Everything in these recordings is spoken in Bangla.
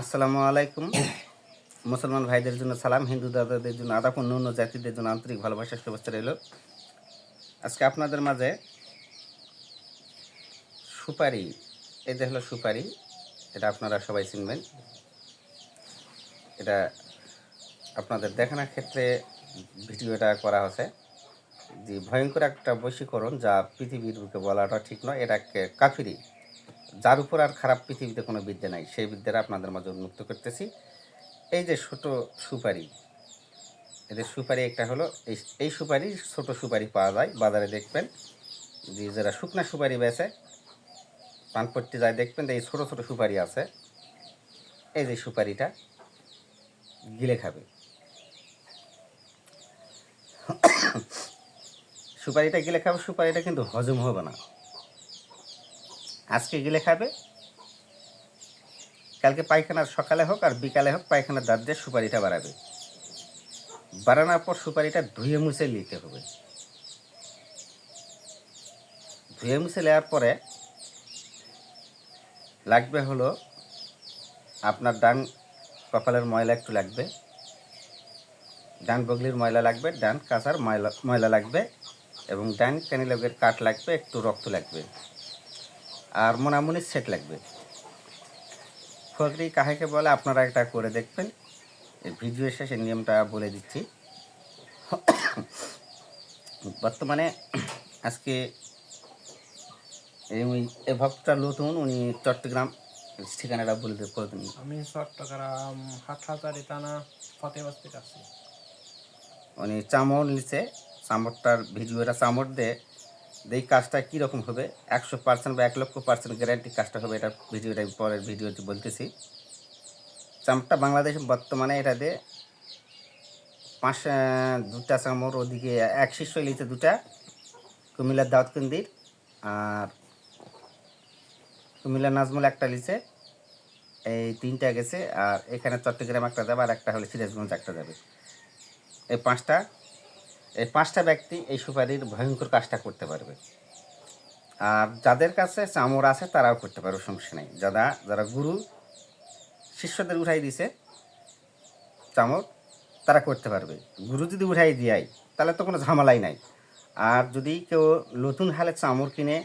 আসসালামু আলাইকুম। মুসলমান ভাইদের জন্য সালাম, হিন্দু দাদাদের জন্য আদাপ অন্য জাতিদের জন্য আন্তরিক ভালোবাসার শুভেচ্ছা রইল। আজকে আপনাদের মাঝে সুপারি এটা হলো সুপারি, এটা আপনারা সবাই চিনবেন। এটা আপনাদের দেখানোর ক্ষেত্রে ভিডিওটা করা হয়েছে। যে ভয়ঙ্কর একটা বশীকরণ যা পৃথিবীর বুকে বলাটা ঠিক নয় এটাকে কাফিরি। যার উপর আর খারাপ পৃথিবীতে কোনো বিদ্যা নাই, সেই বিদ্যাটা আপনাদের মাঝে উন্মুক্ত করতেছি। এই যে ছোট সুপারি এদের সুপারি একটা হলো, এই এই সুপারি ছোট সুপারি পাওয়া যায়, বাজারে দেখবেন। যে যারা শুকনা সুপারি বেছে পানপট্টি যায়, দেখবেন এই ছোট ছোট সুপারি আছে। এই যে সুপারিটা গিলে খাবে। সুপারিটা গিলে খাবে, সুপারিটা কিন্তু হজম হবে না। আজকে গেলে খাবে। কালকে পায়খানার সকালে হোক আর বিকালে হোক পায়খানার দাঁত দিয়ে সুপারিটা বাড়াবে। বাড়ানোর পর সুপারিটা ধুয়ে মুছে নিতে হবে। ধুয়ে মুছে নেওয়ার পরে লাগবে হলো আপনার ডান কপালের ময়লা একটু লাগবে। ডান বগলির ময়লা লাগবে, ডান কাঁচার ময়লা ময়লা লাগবে এবং ডান ক্যানিলগের কাঠ লাগবে, একটু রক্ত লাগবে। আর মোনামুনির সেট লাগবে। ফকরি কাহাকে বলে আপনারা এটা করে দেখবেন। এই ভিডিও শেষে নিয়মটা বলে দিচ্ছি। বর্তমানে আজকে এই ওই- ভক্তটা নতুন উনি চট্টগ্রাম ঠিকানাটা বলে দিয়ে করে দিন। আমি চট্টগ্রাম হাটহাজারি থানা ফতেবাস্তির আছি উনি চামড় নিচে চামড়টার ভিডিওটা চামড় দিয়ে এই কাজটা কীরকম হবে? একশো পার্সেন্ট বা এক লক্ষ পার্সেন্ট গ্যারান্টি কাজটা হবে এটা ভিডিওটা পরের ভিডিওতে বলতেছি। চামড়টা বাংলাদেশ বর্তমানে এটা দিয়ে পাঁচ দুটা চামড় ওদিকে এক শীর্ষ লিচে দুটা, কুমিল্লার দাউদকান্দির আর কুমিল্লা নাজমুল একটা লিছে এই তিনটা গেছে আর এখানে চট্টগ্রাম একটা যাবে আর একটা হলে সিরাজগঞ্জ একটা যাবে। এই পাঁচটা এই পাঁচটা ব্যক্তি এই সুপারির ভয়ঙ্কর কাজটা করতে পারবে। আর যাদের কাছে চামড় আছে, তারাও করতে পারবে, সমস্যা নেই। যারা যারা গুরু, শিষ্যদের উঠাই দিছে চামড়, তারা করতে পারবে। গুরু যদি উঠাই দিয়াই, তাহলে তো কোনো ঝামেলাই নাই। আর যদি কেউ নতুন হালে চামড় কিনে,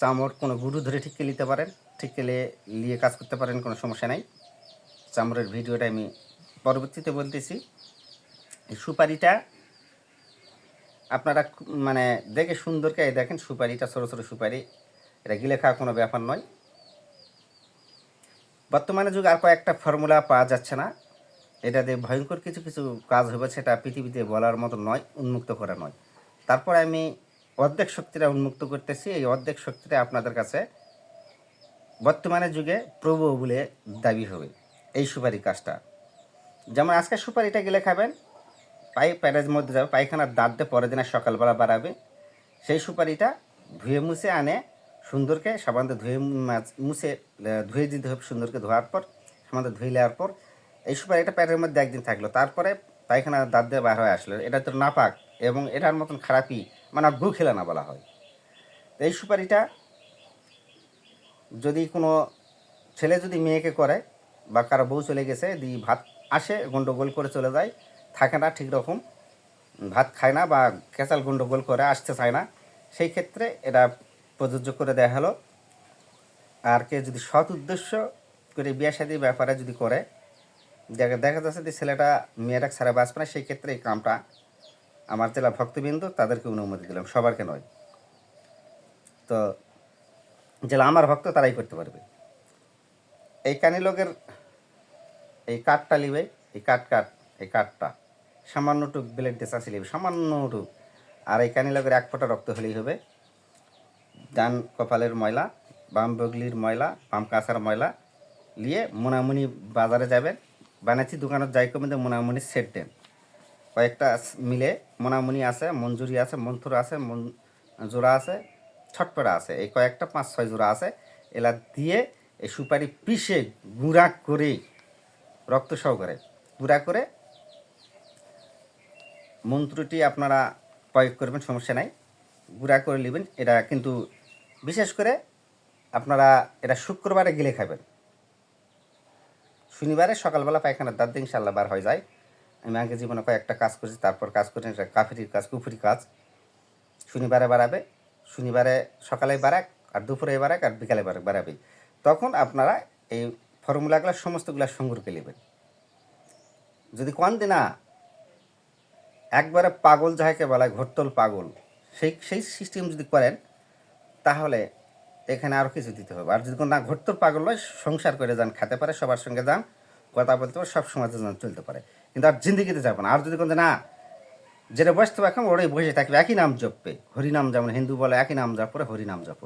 চামড় কোনো গুরু ধরে ঠিক করে নিতে পারেন ঠিক করে নিয়ে কাজ করতে পারেন, কোনো সমস্যা নাই। চামড়ের ভিডিওটা আমি পরবর্তীতে বলতেছি। সুপারিটা আপনারা মানে দেখে সুন্দরকে এই দেখেন, সুপারিটা, ছোটো ছোটো সুপারি। এটা গিলে খাওয়া কোনো ব্যাপার নয়। বর্তমানে যুগে আর কয়েকটা ফর্মুলা পাওয়া যাচ্ছে না। এটা দিয়ে ভয়ঙ্কর কিছু কিছু কাজ হবে সেটা পৃথিবীতে বলার মতো নয়, উন্মুক্ত করা নয়। তারপরে আমি অর্ধেক শক্তিটা উন্মুক্ত করতেছি। এই অর্ধেক শক্তিটা আপনাদের কাছে বর্তমানে যুগে প্রভু বলে দাবি হবে এই সুপারি কাজটা। যেমন আজকে সুপারিটা গেলে খাবেন পাই প্যারেজ মধ্যে যাবে, পায়খানার দাঁত দিয়ে পরের দিনে সকালবেলা বাড়াবে। সেই সুপারিটা ধুয়ে মুছে আনে, সুন্দরকে সাবান ধুয়ে মাছ- ধুয়ে দিতে হবে সুন্দরকে ধোয়ার পর, সাবান ধুয়ে নেওয়ার পর। এই সুপারিটা প্যারের মধ্যে একদিন থাকল, তারপরে পায়খানার দাঁত দিয়ে বার হয়ে আসলো। এটা তো নাপাক এবং এটার মতন খারাপই মানে গু খেলে না বলা হয়। এই সুপারিটা যদি কোনো ছেলে যদি মেয়েকে করে বা কারও বউ চলে গেছে দি ভাত আসে, গন্ডগোল করে চলে যায় থাকে না ঠিক রকম। ভাত খায় না বা কেঁচাল গন্ডগোল করে আসতে চায় না। সেই ক্ষেত্রে এটা প্রযোজ্য করে দেওয়া হলো। আর কে যদি সৎ উদ্দেশ্য করে বিয়ে শাদির ব্যাপারে যদি করে, দেখা দেখা যাচ্ছে যে ছেলেটা মেয়েরা ছাড়া বাঁচবে না, সেই ক্ষেত্রে এই কামটা আমার জেলা ভক্তবিন্দু তাদেরকে অনুমতি দিলাম, সবারকে নয়। তো যেটা আমার ভক্ত তারাই করতে পারবে। এই কানি লোকের এই কাঠটা নিবে, এই কাঠ কাঠ, এই কাঠটা। সামান্যটুক ব্লেড চাষি নেবে সামান্যটুক। আর এই কানি লোকের এক ফোঁটা রক্ত হলেই হবে। ডান কপালের ময়লা, বাম বগলির ময়লা, বাম কাঁচার ময়লা নিয়ে মোনামুনি বাজারে যাবেন। বানাচ্ছি দোকানত যাই কমে মোনামুনি সেট। দেন কয়েকটা মিলে মোনামুনি আছে, মঞ্জুরি আছে, মন্থুর আছে, মন জোড়া আছে ছটপড়া আছে। এই কয়েকটা পাঁচ ছয় জোড়া আছে। এলা দিয়ে এই সুপারি পিষে গুঁড়া করে রক্ত সহকারে, গুঁড়া করে মন্ত্রটি আপনারা প্রয়োগ করবেন, সমস্যা নাই। গুঁড়া করে নেবেন, এটা কিন্তু বিশেষ করে আপনারা এটা শুক্রবারে গিলে খাবেন। শনিবারে সকালবেলা পায়খানার দাঁত ইনশাল্লাহ বার হয়ে যায়। আমি আগে জীবনে কয়েকটা কাজ করেছি, তারপর কাজ করি এটা কাজ, কুফুরি কাজ। শনিবারে বাড়াবে, শনিবারে সকালে বাড়াক, আর দুপুরে বাড়াক, আর বিকালে বাড়াক বাড়াবে তখন আপনারা এই ফর্মুলাগুলো, সমস্তগুলো সংগ্রহ করে নেবেন। যদি কোন দিনা একবারে পাগল যাহাকে বলা হয় ঘটতল পাগল, সেই সেই সিস্টেম যদি করেন, তাহলে এখানে আরও কিছু দিতে হবে। আর যদি কোনো না ঘটতল পাগল হয়, সংসার করে যান, খেতে পারে, সবার সঙ্গে যান, কথা বলতে পারে, সব সময় যান চলতে পারে। কিন্তু আর জিন্দিগিতে যাবে না। আর যদি কোনো না, যেটা বসতে পারে ওরাই বসে থাকবে, একই নাম জপবে। হরিনাম যেমন হিন্দু বলে, একই নাম জপরে হরিনাম জপ।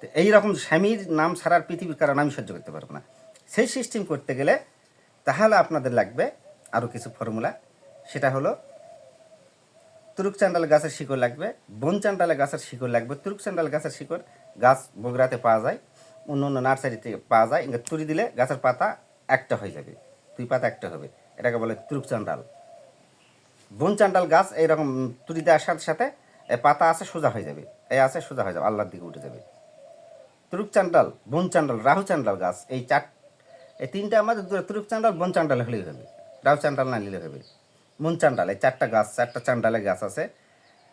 তো এইরকম স্বামীর নাম ছাড়ার পৃথিবীর কারণ আমি সহ্য করতে পারব না। সেই সিস্টেম করতে গেলে, তাহলে আপনাদের লাগবে আরও কিছু ফর্মুলা সেটা হলো তুরুক চান্ডাল গাছের শিকড় লাগবে, বন চান্ডালে গাছের শিকড় লাগবে। তুরুক চান্ডাল গাছের শিকড় গাছ বগুড়াতে পাওয়া যায়, অন্য অন্য নার্সারিতে পাওয়া যায়। তুরি দিলে গাছের পাতা একটা হয়ে যাবে দুই পাতা একটা হবে। এটাকে বলে তুরুক চান্ডাল। বন চান্ডাল গাছ এইরকম তুরি দেওয়ার সাথে সাথে পাতা আছে, সোজা হয়ে যাবে। এ আছে, সোজা হয়ে যাবে আল্লাহর দিকে উঠে যাবে। তুরুক চান্ডাল, বন চান্ডাল, রাহু চান্ডাল গাছ, এই চার, এই তিনটা আমাদের দূরে তুরুক চান্ডাল, বন চান্ডাল হলেই হবে। রাহু চান্ডাল না নিলে হবে। বন চান্ডাল, চারটা গাছ, চারটা চান্ডালে গাছ আছে।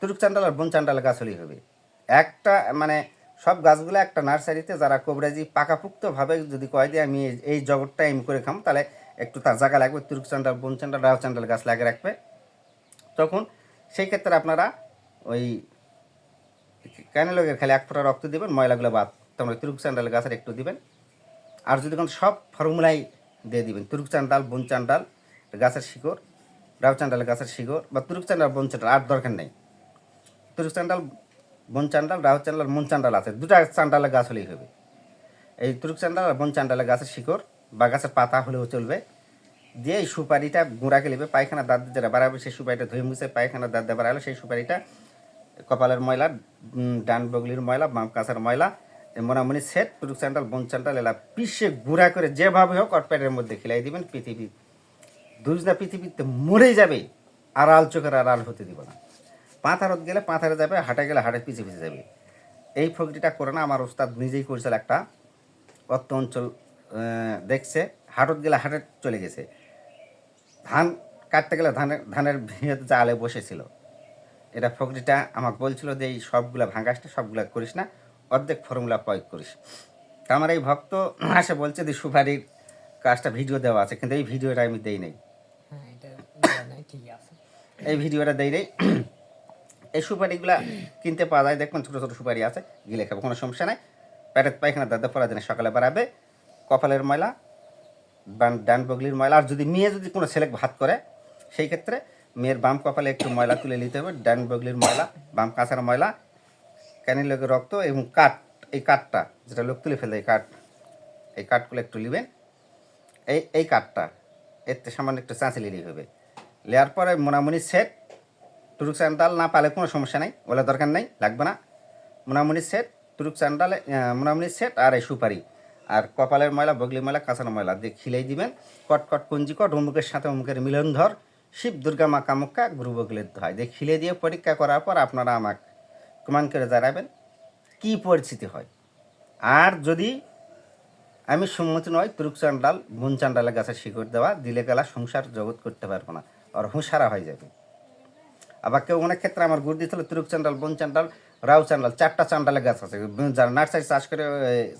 তুরুক চান্ডাল আর বন চান্ডালে গাছ হলেই হবে। একটা মানে সব গাছগুলো একটা নার্সারিতে যারা কবরাজি পাকাপুক্তভাবে যদি কয় দিয়ে আমি এই- জগৎটা এম করে খাম, তাহলে একটু তার জায়গা লাগবে তুরুক চান্ডাল বন চান্ডাল রাহু চান্ডাল গাছ লাগিয়ে রাখবে। তখন সেই ক্ষেত্রে আপনারা ওই ক্যানেলগের খালি এক ফোঁটা রক্ত দিবেন, ময়লাগুলো বাদ, তোমরা তুরুক চান্ডাল গাছের একটু দিবেন। আর যদি কোনো সব ফর্মুলাই দিয়ে দিবেন তুরুক চান্ডাল বন চান্ডাল, গাছের শিকড় রাও চান্ডাল গাছের শিকড় বা তুরুক চান্ডাল বন চান্ডাল আর দরকার নেই। তুরুক চান্ডাল বন চান্ডাল রাও চান্ডাল মন চান্ডাল আছে। দুটা চান্ডালের গাছ হলেই হবে। এই তুরুক চান্ডাল আর বন চান্ডালের গাছের শিকড় বা গাছের পাতা হলেও চলবে। দিয়ে এই সুপারিটা গুঁড়াকে নেবে পায়খানা দাঁত যেটা বাড়াবে, সেই সুপারিটা ধুয়ে মুছে পায়খানা দাঁত দিয়ে বাড়ালে সেই সুপারিটা কপালের ময়লা ডান বগলির ময়লা, বাম কাঁচার ময়লা মোনামুনি সেট, তুরুক স্যান্ডাল বন স্যান্ডাল এলা পিষে গুঁড়া করে যেভাবে হোক ওর পেটের মধ্যে খেলাই দিবেন পৃথিবী দুজনা পৃথিবীতে মরেই যাবে আড়াল চোখের আড়াল হতে দিব না। পাঁথারত গেলে পাঁথারে যাবে, হাটে গেলে হাটে পিছিয়ে পিছিয়ে যাবে। এই ফকরিটা করে না, আমার ওস্তাদ নিজেই করেছিল একটা অত্য অঞ্চল দেখছে, হাটত গেলে হাটে চলে গেছে। ধান কাটতে গেলে ধানের ধানের ভিড়েতে জালে বসেছিল। এটা ফকরিটা আমাকে বলছিল যে এই সবগুলা ভাঙাসটা সবগুলা করিস না, অর্ধেক ফর্মুলা প্রয়োগ করিস। তা আমার এই ভক্ত আসে বলছে যে সুপারির কাজটা ভিডিও দেওয়া আছে, কিন্তু এই ভিডিওটা আমি দেই নাই। আছে। এই ভিডিওটা দেই এই সুপারিগুলা কিনতে পাওয়া যায়। দেখবেন ছোটো ছোটো সুপারি আছে। গিলে খাব, কোনো সমস্যা নাই। পেটের পায়খানা দাদা পরা দিনে সকালে বাড়াবে। কপালের ময়লা ডান বগলির ময়লা। আর যদি মেয়ে যদি কোনো ছেলে ভাত করে, সেই ক্ষেত্রে মেয়ের বাম কপালে একটু ময়লা তুলে নিতে হবে। ডান বগলির ময়লা, বাম কাঁচার ময়লা ক্যানের লোকের রক্ত এবং কাঠ, এই কাঠটা, যেটা লোক তুলে ফেলে, এই কাঠ, এই কাঠগুলো একটু নেবেন এই এই কাঠটা এতে সামান্য একটু চাঁচে নিলেই হবে। লেয়ার পরে মোনামুনি সেট তুরুক স্যান্ডাল না পালে কোনো সমস্যা নেই ওলা দরকার নেই, লাগবে না। মোনামুনি সেট তুরুক স্যান্ডাল মোনামুনি সেট আর এই সুপারি। আর কপালের ময়লা বগলি ময়লা কাঁচানো ময়লা দিয়ে খিলেই দিবেন। কট কট কুঞ্জি কট, অমুকের সাথে অমুকের মিলন ধর। শিব, দুর্গা, মা কামুক্কা গুরু, বগলের হয় দিয়ে খিলে দিয়ে পরীক্ষা করার পর আপনারা আমাকে কমান করে জানাবেন কী পরিস্থিতি হয়। আর যদি আমি সম্মতি নয় তুরুক চান্ডাল বুন চান্ডালের গাছে শিকড় দেওয়া, দিলে গেলা সংসার জগৎ করতে পারব না। আর হুঁসারা হয়ে যাবে। আবার কেউ অনেক ক্ষেত্রে আমার গুড় দিতে হলো তুরুক চান্ডাল বন চান্ডাল রাউ চান্ডাল চারটা চান্ডালের গাছ আছে। যারা নার্সারি চাষ করে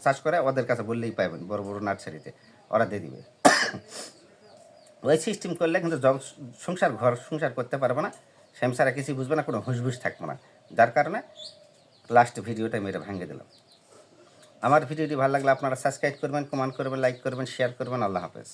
চাষ করে, ওদের কাছে বললেই পাইবেন, বড় বড় নার্সারিতে। ওরা দিয়ে দিবে। ওই সিস্টেম করলে কিন্তু সংসার ঘর সংসার করতে পারবে না। সংসারে কিছু বুঝবে না, কোনো হুসবুস থাকবে না। যার কারণে লাস্ট ভিডিওটা আমি এটা ভেঙে দিলাম। আমার ভিডিওটি ভালো লাগলে আপনারা সাবস্ক্রাইব করবেন কমেন্ট করবেন লাইক করবেন শেয়ার করবেন। আল্লাহ হাফেজ।